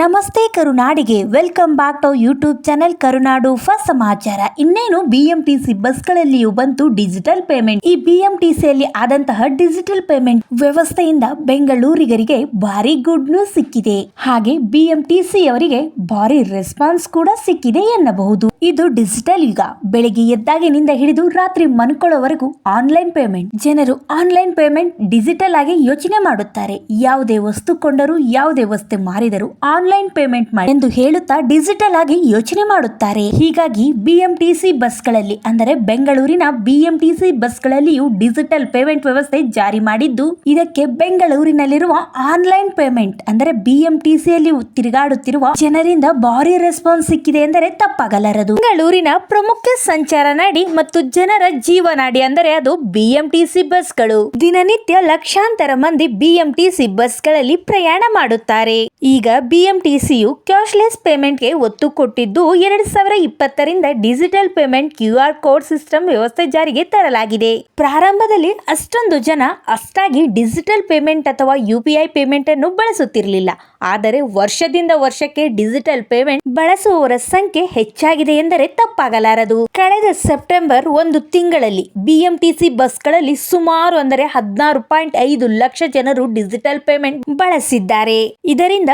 ನಮಸ್ತೆ ಕರುನಾಡಿಗೆ. Welcome back to YouTube channel Karunadu first ಸಮಾಚಾರ ಇನ್ನೇನು ಬಿಎಂಟಿಸಿ ಬಸ್ಗಳಲ್ಲಿಯೂ ಬಂತು ಡಿಜಿಟಲ್ ಪೇಮೆಂಟ್ ಈ ಬಿಎಂಟಿಸಿಯಲ್ಲಿ ಆದಂತಹ ಡಿಜಿಟಲ್ ಪೇಮೆಂಟ್ ವ್ಯವಸ್ಥೆಯಿಂದ ಬೆಂಗಳೂರಿಗರಿಗೆ ಭಾರಿ ಗುಡ್ ನ್ಯೂಸ್ ಸಿಕ್ಕಿದೆ. ಹಾಗೆ ಬಿಎಂಟಿಸಿ ಅವರಿಗೆ ಭಾರಿ ರೆಸ್ಪಾನ್ಸ್ ಕೂಡ ಸಿಕ್ಕಿದೆ ಎನ್ನಬಹುದು. ಇದು ಡಿಜಿಟಲ್ ಯುಗ. ಬೆಳಿಗ್ಗೆ ಎದ್ದಾಗಿನಿಂದ ಹಿಡಿದು ರಾತ್ರಿ ಮನ್ಕೊಳ್ಳೋವರೆಗೂ ಆನ್ಲೈನ್ ಪೇಮೆಂಟ್ ಜನರು ಆನ್ಲೈನ್ ಪೇಮೆಂಟ್ ಡಿಜಿಟಲ್ ಆಗಿ ಯೋಚನೆ ಮಾಡುತ್ತಾರೆ. ಯಾವುದೇ ವಸ್ತು ಕೊಂಡರೂ, ಯಾವುದೇ ವಸ್ತು ಮಾರಿದರೂ ಆನ್ಲೈನ್ ಪೇಮೆಂಟ್ ಮಾಡಿ ಎಂದು ಹೇಳುತ್ತಾ ಡಿಜಿಟಲ್ ಆಗಿ ಯೋಚನೆ ಮಾಡುತ್ತಾರೆ. ಹೀಗಾಗಿ ಬಿಎಂಟಿಸಿ ಬಸ್ಗಳಲ್ಲಿ ಅಂದರೆ ಬೆಂಗಳೂರಿನ ಬಿಎಂಟಿಸಿ ಬಸ್ಗಳಲ್ಲಿಯೂ ಡಿಜಿಟಲ್ ಪೇಮೆಂಟ್ ವ್ಯವಸ್ಥೆ ಜಾರಿ ಮಾಡಿದ್ದು, ಇದಕ್ಕೆ ಬೆಂಗಳೂರಿನಲ್ಲಿರುವ ಆನ್ಲೈನ್ ಪೇಮೆಂಟ್ ಅಂದರೆ ಬಿಎಂಟಿಸಿಯಲ್ಲಿ ತಿರುಗಾಡುತ್ತಿರುವ ಜನರಿಂದ ಭಾರಿ ರೆಸ್ಪಾನ್ಸ್ ಸಿಕ್ಕಿದೆ ಎಂದರೆ ತಪ್ಪಾಗಲಾರದು. ಬೆಂಗಳೂರಿನ ಪ್ರಮುಖ ಸಂಚಾರ ನಾಡಿ ಮತ್ತು ಜನರ ಜೀವನಾಡಿ ಅಂದರೆ ಅದು ಬಿಎಂಟಿಸಿ ಬಸ್ಗಳು. ದಿನನಿತ್ಯ ಲಕ್ಷಾಂತರ ಮಂದಿ ಬಿಎಂಟಿಸಿ ಬಸ್ಗಳಲ್ಲಿ ಪ್ರಯಾಣ ಮಾಡುತ್ತಾರೆ. ಈಗ ಬಿಎಂಟಿಸಿಯು ಕ್ಯಾಶ್ಲೆಸ್ ಪೇಮೆಂಟ್ಗೆ ಒತ್ತು ಕೊಟ್ಟಿದ್ದು ಎರಡು ಸಾವಿರ ಇಪ್ಪತ್ತರಿಂದ digital payment Q R code system ವ್ಯವಸ್ಥೆ ಜಾರಿಗೆ ತರಲಾಗಿದೆ. ಪ್ರಾರಂಭದಲ್ಲಿ ಅಷ್ಟೊಂದು ಜನ ಅಷ್ಟಾಗಿ ಡಿಜಿಟಲ್ ಪೇಮೆಂಟ್ ಅಥವಾ ಯು ಪೇಮೆಂಟ್ ಅನ್ನು ಬಳಸುತ್ತಿರಲಿಲ್ಲ. ಆದರೆ ವರ್ಷದಿಂದ ವರ್ಷಕ್ಕೆ ಡಿಜಿಟಲ್ ಪೇಮೆಂಟ್ ಬಳಸುವವರ ಸಂಖ್ಯೆ ಹೆಚ್ಚಾಗಿದೆ ಎಂದರೆ ತಪ್ಪಾಗಲಾರದು. ಕಳೆದ ಸೆಪ್ಟೆಂಬರ್ ಒಂದು ತಿಂಗಳಲ್ಲಿ ಬಿಎಂಟಿಸಿ ಬಸ್ಗಳಲ್ಲಿ ಸುಮಾರು ಅಂದರೆ ಹದಿನಾರು ಪಾಯಿಂಟ್ ಐದು ಲಕ್ಷ ಜನರು ಡಿಜಿಟಲ್ ಪೇಮೆಂಟ್ ಬಳಸಿದ್ದಾರೆ. ಇದರಿಂದ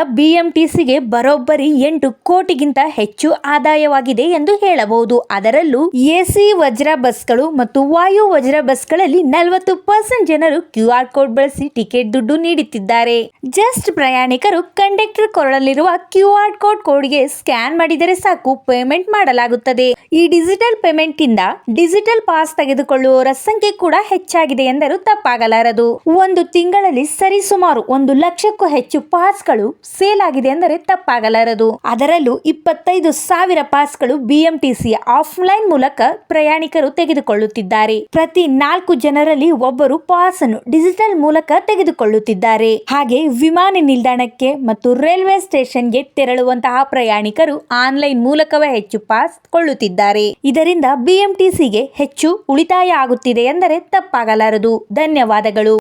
ಬಿಎಂಟಿಸಿಗೆ ಬರೋಬ್ಬರಿ ಎಂಟು ಕೋಟಿಗಿಂತ ಹೆಚ್ಚು ಆದಾಯವಾಗಿದೆ ಎಂದು ಹೇಳಬಹುದು. ಅದರಲ್ಲೂ ಎಸಿ ವಜ್ರ ಬಸ್ಗಳು ಮತ್ತು ವಾಯು ವಜ್ರ ಬಸ್ಗಳಲ್ಲಿ ನಲವತ್ತು ಪರ್ಸೆಂಟ್ ಜನರು ಕ್ಯೂ ಆರ್ ಕೋಡ್ ಬಳಸಿ ಟಿಕೆಟ್ ದುಡ್ಡು ನೀಡುತ್ತಿದ್ದಾರೆ. ಜಸ್ಟ್ ಪ್ರಯಾಣಿಕರು ಕಂಡಕ್ಟರ್ ಕೊರಳಲ್ಲಿರುವ ಕ್ಯೂ ಆರ್ ಕೋಡ್ ಕೋಡ್ಗೆ ಸ್ಕ್ಯಾನ್ ಮಾಡಿದರೆ ಸಾಕು, ಪೇಮೆಂಟ್ ಮಾಡಲಾಗುತ್ತದೆ. ಈ ಡಿಜಿಟಲ್ ಪೇಮೆಂಟ್ ಇಂದ ಡಿಜಿಟಲ್ ಪಾಸ್ ತೆಗೆದುಕೊಳ್ಳುವವರ ಸಂಖ್ಯೆ ಕೂಡ ಹೆಚ್ಚಾಗಿದೆ ಎಂದರೂ ತಪ್ಪಾಗಲಾರದು. ಒಂದು ತಿಂಗಳಲ್ಲಿ ಸರಿಸುಮಾರು ಒಂದು ಲಕ್ಷಕ್ಕೂ ಹೆಚ್ಚು ಪಾಸ್ಗಳು ಸೇಲ್ ಆಗಿದೆ ಎಂದರೆ ತಪ್ಪಾಗಲಾರದು. ಅದರಲ್ಲೂ ಇಪ್ಪತ್ತೈದು ಸಾವಿರ ಪಾಸ್ಗಳು ಬಿಎಂಟಿಸಿ ಆಫ್ಲೈನ್ ಮೂಲಕ ಪ್ರಯಾಣಿಕರು ತೆಗೆದುಕೊಳ್ಳುತ್ತಿದ್ದಾರೆ. ಪ್ರತಿ ನಾಲ್ಕು ಜನರಲ್ಲಿ ಒಬ್ಬರು ಪಾಸ್ ಅನ್ನು ಡಿಜಿಟಲ್ ಮೂಲಕ ತೆಗೆದುಕೊಳ್ಳುತ್ತಿದ್ದಾರೆ. ಹಾಗೆ ವಿಮಾನ ನಿಲ್ದಾಣಕ್ಕೆ ಮತ್ತು ರೈಲ್ವೆ ಸ್ಟೇಷನ್ಗೆ ತೆರಳುವಂತಹ ಪ್ರಯಾಣಿಕರು ಆನ್ಲೈನ್ ಮೂಲಕವೇ ಹೆಚ್ಚು ಪಾಸ್ ಕೊಳ್ಳುತ್ತಿದ್ದಾರೆ. ಇದರಿಂದ ಬಿಎಂಟಿಸಿಗೆ ಹೆಚ್ಚು ಉಳಿತಾಯ ಆಗುತ್ತಿದೆ ಎಂದರೆ ತಪ್ಪಾಗಲಾರದು. ಧನ್ಯವಾದಗಳು.